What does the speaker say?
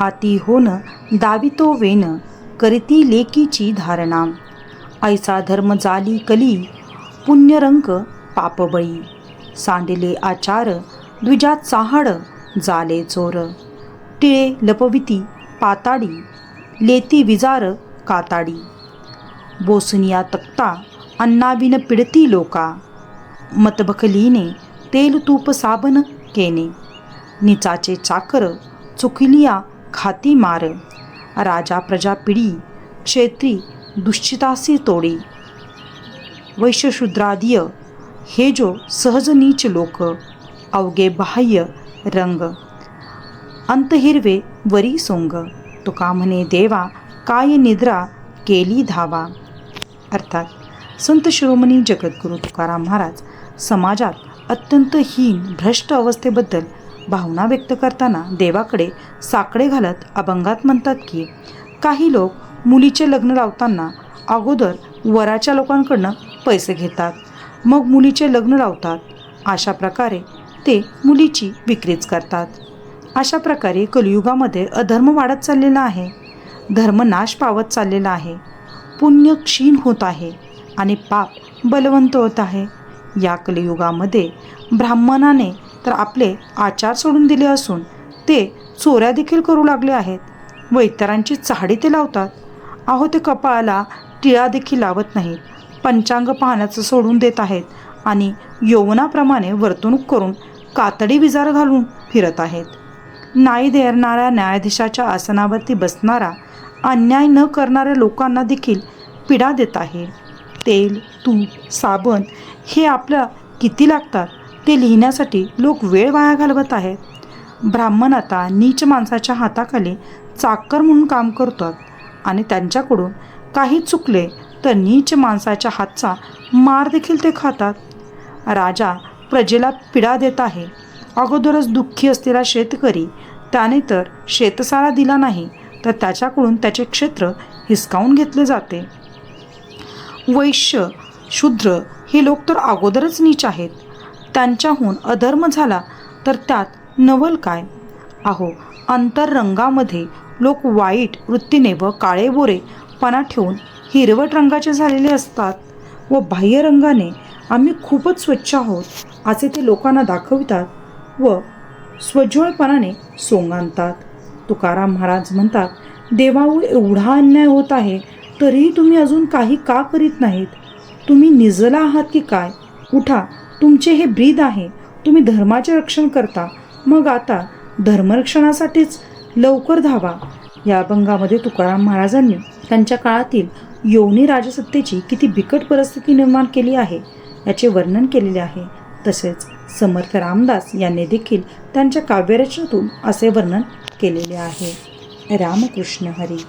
हाती होन दावितो वेन करीती लेकीची धारणा. ऐसा धर्म जाली कली पुण्यरंक पापबळी. सांडले आचार द्विजा चाहाड जाले चोर. टिळे लपविती पाताडी. लेती विजार काताडी. बोसनिया तक्ता अन्नाविन पिडती लोका. मतबखलीने तेल तूप साबन केने. निचाचे चाकर चुकिलिया खाती मार. राजा प्रजा पिढी क्षेत्री दुश्चितासी तोडी. वैश्यशूद्रादिय हे जो सहज नीच लोक अवघे बाह्य रंग. अंतहिरवे वरी सोंग. तुका म्हणे देवा काय निद्रा केली धावा. अर्थात संत शिरोमणी जगद्गुरू तुकाराम महाराज समाजात अत्यंत हीन भ्रष्ट अवस्थेबद्दल भावना व्यक्त करताना देवाकडे साकडे घालत अभंगात म्हणतात की काही लोक मुलीचे लग्न लावताना अगोदर वराच्या लोकांकडनं पैसे घेतात. मग मुलीचे लग्न लावतात. अशा प्रकारे ते मुलीची विक्रीच करतात. अशा प्रकारे कलियुगामध्ये अधर्म वाढत चाललेला आहे. धर्म नाश पावत चाललेला आहे. पुण्य क्षीण होत आहे आणि पाप बलवंत होत आहे. या कलियुगामध्ये ब्राह्मणाने तर आपले आचार सोडून दिले असून ते चोऱ्या देखील करू लागले आहेत. व इतरांची चाहडी ते लावतात. अहो ते कपाळाला टिळा देखील लावत नाहीत. पंचांग पाहण्याचं सोडून देत आहेत आणि यौवनाप्रमाणे वर्तणूक करून कातडी विजार घालून फिरत आहेत. नाही देणाऱ्या न्यायाधीशाच्या आसनावरती बसणारा अन्याय न करणाऱ्या लोकांना देखील पिढा देत आहे. तेल तूप साबण हे आपल्या किती लागतात? ते लिहिण्यासाठी लोक वेळ वाया घालवत आहेत. ब्राह्मण आता नीच माणसाच्या हाताखाली चाकर म्हणून काम करतात आणि त्यांच्याकडून काही चुकले तर नीच माणसाच्या हातचा मार देखील ते खातात. राजा प्रजेला पिडा देत आहे. अगोदरच दुःखी असलेला शेतकरी त्याने तर शेतसारा दिला नाही तर त्याच्याकडून त्याचे क्षेत्र हिसकावून घेतले जाते. वैश्य शूद्र हे लोक तर अगोदरच नीच आहेत. त्यांच्याहून अधर्म झाला तर त्यात नवल काय? अहो अंतररंगामध्ये लोक वाईट वृत्तीने व काळे बोरे पणा ठेवून हिरवट रंगाचे झालेले असतात व बाह्य रंगाने आम्ही खूपच स्वच्छ आहोत असे ते लोकांना दाखवितात व स्वज्वळपणाने सोंग आणतात तुकाराम महाराज म्हणतात देवावर एवढा अन्याय होत आहे तरीही तुम्ही अजून काही का करीत नाहीत? तुम्ही निजला आहात की काय? उठा तुमचे हे ब्रीद आहे तुम्ही धर्माचे रक्षण करता. मग आता धर्मरक्षणासाठीच लवकर धावा. या अभंगामध्ये तुकाराम महाराजांनी त्यांच्या काळातील योनी राजसत्तेची किती बिकट परिस्थिती निर्माण केली आहे याचे वर्णन केलेले आहे. तसेच समर्थ रामदास यांनी देखील त्यांच्या काव्यरचनेतून असे वर्णन केलेले आहे. रामकृष्ण हरी.